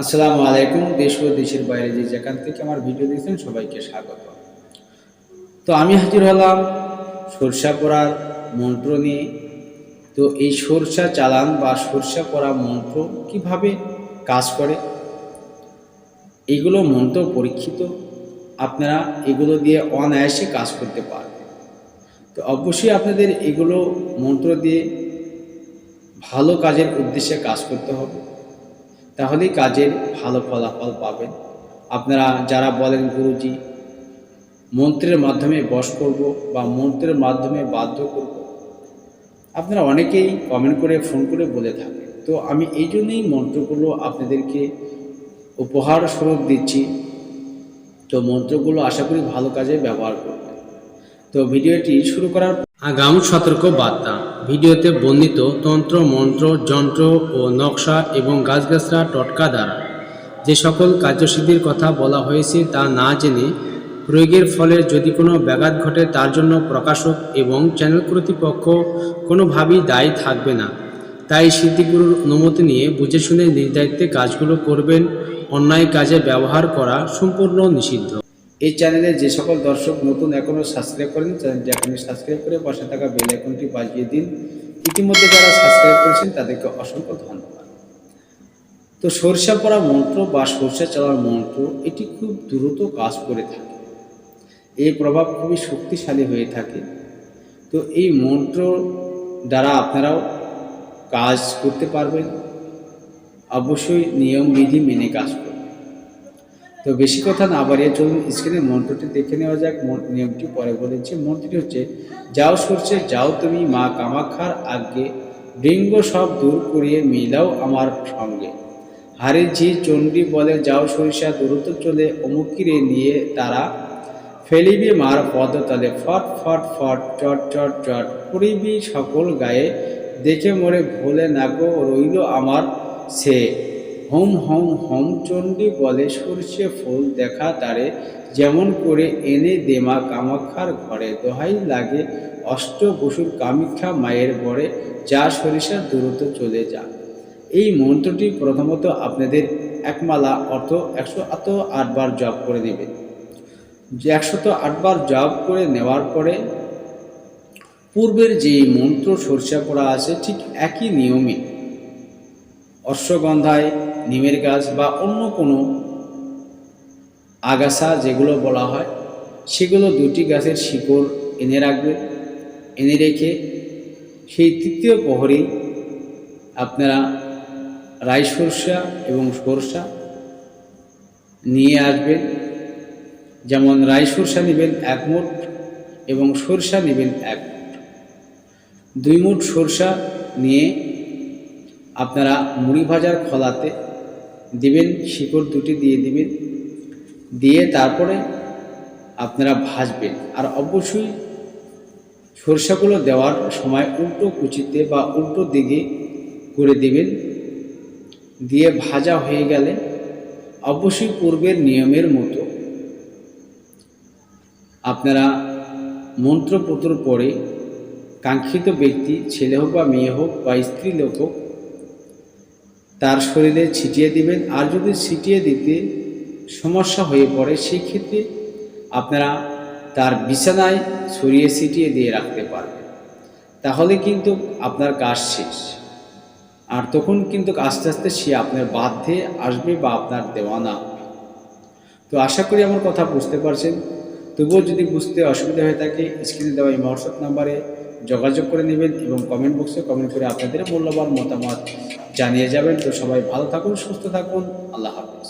আসসালামু আলাইকুম, দেশ ও দেশের বাইরে যে যেখান থেকে আমার ভিডিও দেখছেন সবাইকে স্বাগত। তো আমি হাজির হলাম সরষা পড়ার মন্ত্র নিয়ে। তো এই সরষা চালান বা সরষা পড়া মন্ত্র কীভাবে কাজ করে? এগুলো মন্ত্র পরীক্ষিত। আপনারা এগুলো দিয়ে অনায়াসে কাজ করতে পারবেন। তো অবশ্যই আপনাদের এগুলো মন্ত্র দিয়ে ভালো কাজের উদ্দেশ্যে কাজ করতে হবে। তাহলেই কাজের ভালো ফলাফল পাবেন। আপনারা যারা বলেন গুরুজি, মন্ত্রের মাধ্যমে বশ করব বা মন্ত্রের মাধ্যমে বাধ্য করব, আপনারা অনেকেই কমেন্ট করে ফোন করে বলে থাকেন। তো আমি এই জন্যই মন্ত্রগুলো আপনাদেরকে উপহার স্বরূপ দিচ্ছি। তো মন্ত্রগুলো আশা করি ভালো কাজে ব্যবহার করবেন। তো ভিডিওটি শুরু করার আগাম সতর্ক বার্তা ভিডিওতে বর্ণিত তন্ত্র, মন্ত্র, যন্ত্র ও নকশা এবং গাছগাছরা টটকা দ্বারা যে সকল কার্যসিদ্ধির কথা বলা হয়েছে তা না জেনে প্রয়োগের ফলে যদি কোনো ব্যাঘাত ঘটে তার জন্য প্রকাশক এবং চ্যানেল কর্তৃপক্ষ কোনোভাবেই দায়ী থাকবে না। তাই সিদ্ধিগুরুর অনুমতি নিয়ে বুঝে শুনে নির্ধারিত কাজগুলো করবেন। অন্যায় কাজে ব্যবহার করা সম্পূর্ণ নিষিদ্ধ। এই চ্যানেলে যে সকল দর্শক নতুন এখনও সাবস্ক্রাইব করেন চ্যানেলটি এখনই সাবস্ক্রাইব করে পাশে থাকা বেল আইকনটি বাজিয়ে দিন। ইতিমধ্যে যারা সাবস্ক্রাইব করেছেন, তাদেরকে অসংখ্য ধন্যবাদ। তো সরষা পড়া মন্ত্র বা সরষা চালার মন্ত্র, এটি খুব দ্রুত কাজ করে থাকে। এই প্রভাব খুবই শক্তিশালী হয়ে থাকে। তো এই মন্ত্র দ্বারা আপনারাও কাজ করতে পারবেন। অবশ্যই নিয়ম বিধি মেনে কাজ করবেন তো বেশি কথা না বাড়িয়ে চলুন স্ক্রিনে মন্ত্রটি দেখে নেওয়া যাক নিয়মটি পরে বলেছি মন্ত্রটি হচ্ছে, যাও সরষে, যাও তুমি মা কামাক্ষার আগে বৃঙ্গ সব দূর করিয়ে মিলাও আমার সঙ্গে। হারে ঝি চণ্ডী বলে, যাও সরিষা দূরত্ব চলে অমুকিরে নিয়ে তারা ফেলিবি মার পদতলে ফট ফট ফট, চট চট চট, করিবি সকল গায়ে। দেখে মোরে ভোলে নাগো রইল আমার সে। হোম হোম হোম চণ্ডী বলে সর্ষে ফুল দেখা তারে, যেমন করে এনে দেমা কামাক্ষার ঘরে। দোহাই লাগে অষ্ট বসুর কামিক্ষা মায়ের বরে, যা সরিষার দূরত্ব চলে যা। এই মন্ত্রটি প্রথমত আপনাদের একমালা অর্থ একশো এত আটবার জপ করে নেবেন একশত আটবার জপ করে নেওয়ার পরে পূর্বের যে মন্ত্র সরষা পড়া আছে, ঠিক একই নিয়মে অশ্বগন্ধায় নিমের গাছ বা অন্য কোনো আগাছা যেগুলো বলা হয়, সেগুলো দুটি গাছের শিকড় এনে রাখবেন এনে রেখে সেই তৃতীয় প্রহরেই আপনারা রাই সরষা এবং সরষা নিয়ে আসবেন। যেমন রাই সরষা নেবেন এক মুঠ এবং সরষা নেবেন এক মুঠ। দুই মুঠ সরষা নিয়ে আপনারা মুড়ি ভাজার খলাতে দিবেন, শিকড় দুটি দিয়ে দিবেন, দিয়ে তারপরে আপনারা ভাজবেন। আর অবশ্যই সরষাগুলো দেওয়ার সময় উল্টো কুচিতে বা উল্টো দিকে করে দিবেন। দিয়ে ভাজা হয়ে গেলে অবশ্যই পূর্বের নিয়মের মতো আপনারা মন্ত্রপত্র পড়ে কাঙ্ক্ষিত ব্যক্তি, ছেলে হোক বা মেয়ে হোক বা স্ত্রী লোক হোক তার শরীরে ছিটিয়ে দিবেন। আর যদি ছিটিয়ে দিতে সমস্যা হয়ে পড়ে, সেই ক্ষেত্রে আপনারা তার বিছানায় ছড়িয়ে ছিটিয়ে দিয়ে রাখতে পারবেন। তাহলে কিন্তু আপনার কাজ শেষ। আর তখন কিন্তু আস্তে আস্তে সে আপনার বাধ্যে আসবে বা আপনার দেওয়ানা তো আশা করি আমার কথা বুঝতে পারছেন। তবুও যদি বুঝতে অসুবিধা হয়ে থাকে, স্ক্রিনে দেওয়া এই হোয়াটসঅ্যাপ নাম্বারে যোগাযোগ করে নেবেন এবং কমেন্ট বক্সে কমেন্ট করে আপনাদের মূল্যবান মতামত জানিয়ে যাবেন। তো সবাই ভালো থাকুন, সুস্থ থাকুন। আল্লাহ হাফিজ।